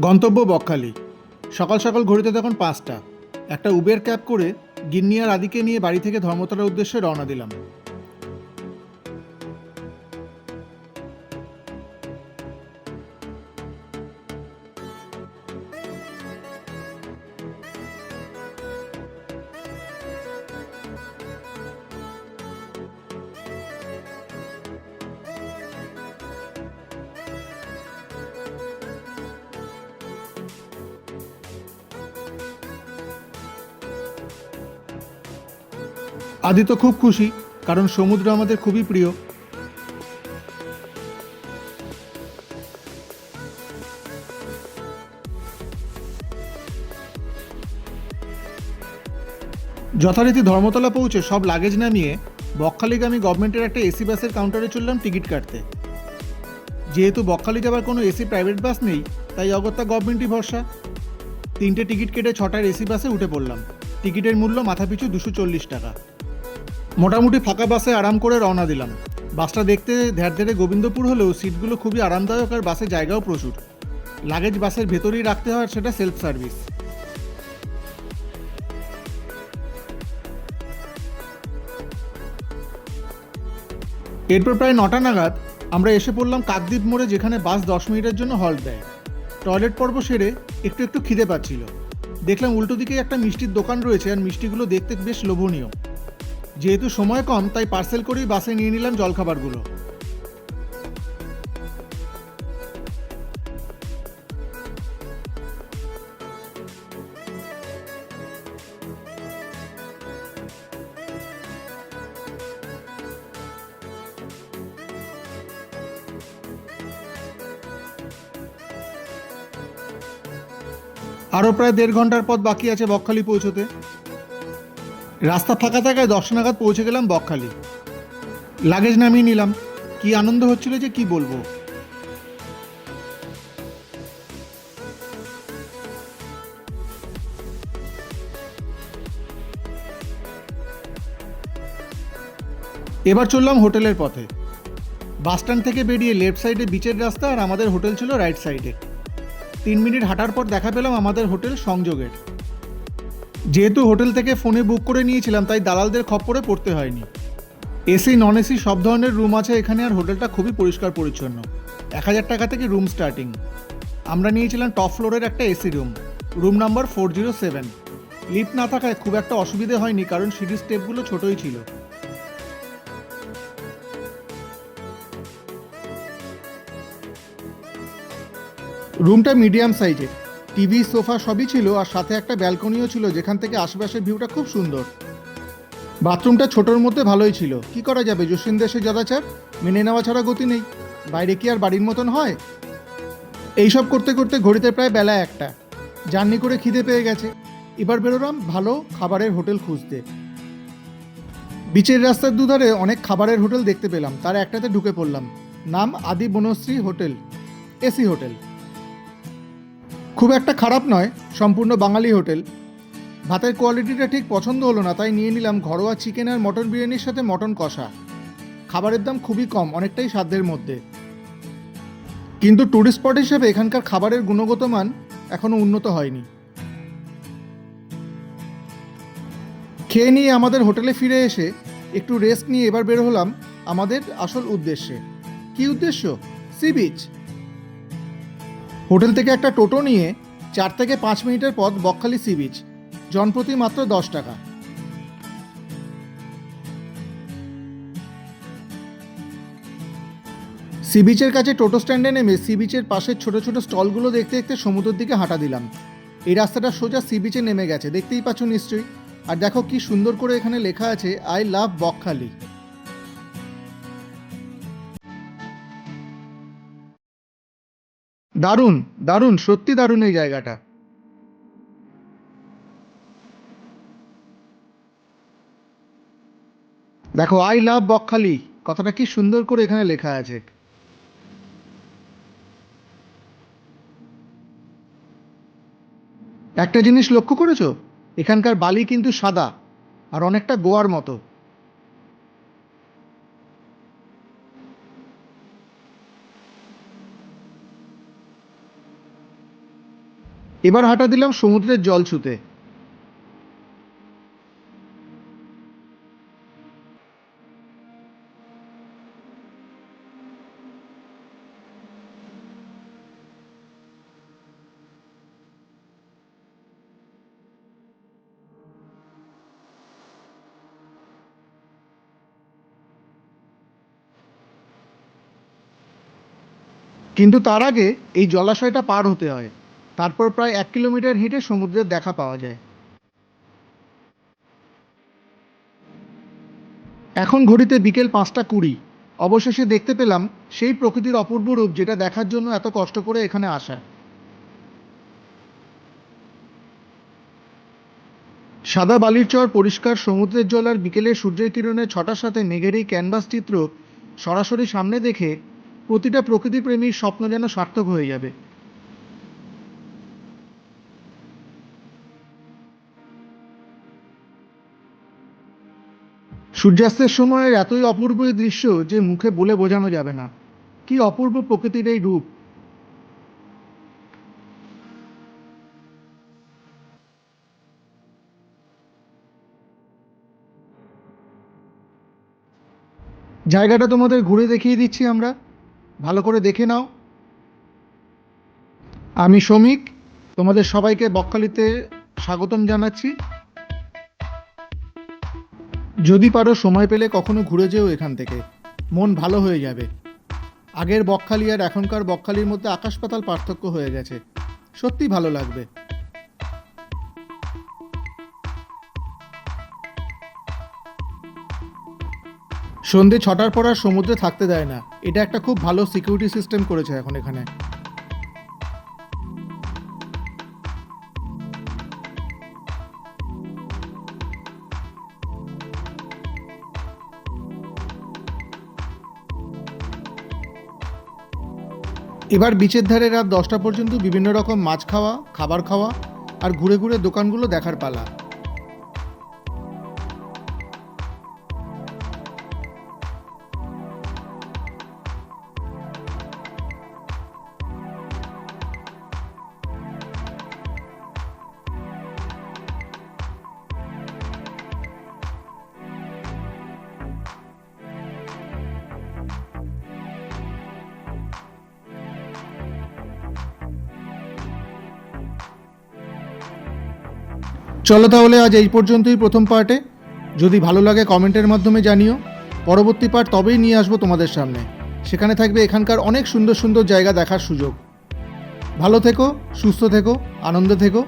গন্তব্য বকখালি। সকাল সকাল ঘড়িতে তখন পাঁচটা। একটা উবের ক্যাব করে গিন্নিয়ার আদিকে নিয়ে বাড়ি থেকে ধর্মতলার উদ্দেশ্যে রওনা দিলাম। আদি তো খুব খুশি, কারণ সমুদ্র আমাদের খুবই প্রিয়। যথারীতি ধর্মতলা পৌঁছে সব লাগেজ নামিয়ে বকখালিগামী গভর্নমেন্টের একটা এসি বাসের কাউন্টারে চললাম টিকিট কাটতে। যেহেতু বকখালি যাবার কোনো এসি প্রাইভেট বাস নেই, তাই অগত্যা গভর্নমেন্টই ভরসা। তিনটে টিকিট কেটে ছটার এসি বাসে উঠে পড়লাম। টিকিটের মূল্য মাথাপিছু দুশো চল্লিশ টাকা। মোটামুটি ফাঁকা বাসে আরাম করে রওনা দিলাম। বাসটা দেখতে ধ্যার ধ্যারে গোবিন্দপুর হলেও সিটগুলো খুবই আরামদায়ক আর বাসে জায়গাও প্রচুর। লাগেজ বাসের ভেতরেই রাখতে হয় সেটা সেলফ সার্ভিস এরপর প্রায় নটা নাগাদ আমরা এসে পড়লাম কাকদ্বীপ মোড়ে যেখানে বাস দশ মিনিটের জন্য হল্ট দেয়। টয়লেট পর্ব সেরে একটু একটু খিদে পাচ্ছিল। দেখলাম উল্টো দিকে একটা মিষ্টির দোকান রয়েছে আর মিষ্টিগুলো দেখতে বেশ লোভনীয়। যেহেতু সময় কম, তাই পার্সেল করেই বাসে নিয়ে নিলাম জলখাবারগুলো। আরও প্রায় দেড় ঘণ্টার পথ বাকি আছে বকখালি পৌঁছতে। রাস্তা ফাঁকা থাকায় দশ নাগাদ পৌঁছে গেলাম বকখালি। লাগেজ নামিয়ে নিলাম। কি আনন্দ হচ্ছিল যে কি বলব? এবার চললাম হোটেলের পথে। বাসস্ট্যান্ড থেকে বেরিয়ে লেফট সাইডে বিচের রাস্তা আর আমাদের হোটেল ছিল রাইট সাইডে। তিন মিনিট হাঁটার পর দেখা পেলাম আমাদের হোটেল সংযোগের। যেহেতু হোটেল থেকে ফোনে বুক করে নিয়েছিলাম, তাই দালালদের খপ্পরে পড়তে হয়নি। এসি নন এসি সব ধরনের রুম আছে এখানে, আর হোটেলটা খুবই পরিষ্কার পরিচ্ছন্ন। এক হাজার টাকা থেকে রুম স্টার্টিং আমরা নিয়েছিলাম টপ ফ্লোরের একটা AC room. Room number four zero seven lift না থাকায় খুব একটা অসুবিধে হয়নি, কারণ সিঁড়ির স্টেপগুলো ছোটই ছিল। রুমটা মিডিয়াম সাইজের টিভি, সোফা সবই ছিল আর সাথে একটা ব্যালকনিও ছিল যেখান থেকে আশেপাশের ভিউটা খুব সুন্দর। বাথরুমটা ছোটোর মধ্যে ভালোই ছিল। কি করা যাবে? জসিন দেশের যদাচার মেনে নেওয়া ছাড়া গতি নেই। বাইরে কি আর বাড়ির মতন হয়? এইসব করতে করতে ঘড়িতে প্রায় বেলা একটা। জার্নি করে খিদে পেয়ে গেছে। এবার বেরোলাম ভালো খাবারের হোটেল খুঁজতে। বিচের রাস্তার দুধারে অনেক খাবারের হোটেল দেখতে পেলাম। তার একটাতে ঢুকে পড়লাম। নাম আদি বনশ্রী হোটেল। AC hotel. খুব একটা খারাপ নয়, সম্পূর্ণ বাঙালি হোটেল। ভাতের কোয়ালিটিটা ঠিক পছন্দ হলো না, তাই নিয়ে নিলাম ঘরোয়া চিকেন আর মটন বিরিয়ানির সাথে মটন কষা। খাবারের দাম খুবই কম, অনেকটাই সাধ্যের মধ্যে। কিন্তু ট্যুরিস্ট স্পট হিসেবে এখানকার খাবারের গুণগত মান এখনও উন্নত হয়নি। খেয়ে নিয়ে আমাদের হোটেলে ফিরে এসে একটু রেস্ট নিয়ে এবার বের হলাম আমাদের আসল উদ্দেশ্যে। কি উদ্দেশ্য? সি বিচ হোটেল থেকে একটা টোটো নিয়ে চার থেকে পাঁচ মিনিটের পথ বকখালি সি বিচ। জনপ্রতি মাত্র দশ টাকা। সি বিচের কাছে টোটো স্ট্যান্ডে নেমে সি বিচের পাশের ছোট ছোট স্টলগুলো দেখতে দেখতে সমুদ্রের দিকে হাঁটা দিলাম। এই রাস্তাটা সোজা সি বিচে নেমে গেছে, দেখতেই পাচ্ছ নিশ্চয়ই। আর দেখো কি সুন্দর করে এখানে লেখা আছে আই লাভ বকখালি। দারুণ দারুণ, সত্যি দারুণ এই জায়গাটা। দেখো আই লাভ বকখালি, কথাটা কি সুন্দর করে এখানে লেখা আছে। একটা জিনিস লক্ষ্য করেছ? এখানকার বালি কিন্তু সাদা, আর অনেকটা গোয়ার মতো। এবার হাঁটা দিলাম সমুদ্রের জল ছুতে। কিন্তু তার আগে এই জলাশয়টা পার হতে হয়। তারপর প্রায় এক কিলোমিটার হেঁটে সমুদ্রের দেখা পাওয়া যায়। এখন ঘড়িতে বিকেল পাঁচটা কুড়ি। অবশেষে দেখতে পেলাম সেই প্রকৃতির অপূর্ব রূপ যেটা দেখার জন্য এত কষ্ট করে এখানে আসা। সাদা বালির চর পরিষ্কার, সমুদ্রের জল আর বিকেলের সূর্যের কিরণের ছটার সাথে মেঘের এই ক্যানভাস চিত্র সরাসরি সামনে দেখে প্রতিটা প্রকৃতিপ্রেমীর স্বপ্ন যেন সার্থক হয়ে যাবে। সূর্যাস্তের সময়ের এতই অপূর্ব এই দৃশ্য যে মুখে বলে বোঝানো যাবে না। কি অপূর্ব প্রকৃতির এই রূপ। জায়গাটা তোমাদের ঘুরে দেখিয়ে দিচ্ছি আমরা। ভালো করে দেখে নাও। আমি শ্রমিক, তোমাদের সবাইকে বকখালিতে স্বাগতম জানাচ্ছি। যদি পারো সময় পেলে কখনো ঘুরে যেও এখান থেকে। মন ভালো হয়ে যাবে। আগের বকখালি আর এখনকার বকখালির মধ্যে আকাশ পাতাল পার্থক্য হয়ে গেছে। সত্যি ভালো লাগবে। সন্ধে ছটার পর আর সমুদ্রে থাকতে দেয় না। এটা একটা খুব ভালো সিকিউরিটি সিস্টেম করেছে এখন এখানে। এবার বিচের ধারে রাত দশটা পর্যন্ত বিভিন্ন রকম মাছ খাওয়া, খাবার খাওয়া আর ঘুরে ঘুরে দোকানগুলো দেখার পালা। চলো তাহলে আজ এই পর্যন্তই প্রথম পার্টে। যদি ভালো লাগে কমেন্টের মাধ্যমে জানিও। পরবর্তী পার্ট তবেই নিয়ে আসব তোমাদের সামনে। সেখানে থাকবে এখানকার অনেক সুন্দর সুন্দর জায়গা দেখার সুযোগ। ভালো থেকো, সুস্থ থেকো, আনন্দে থেকো।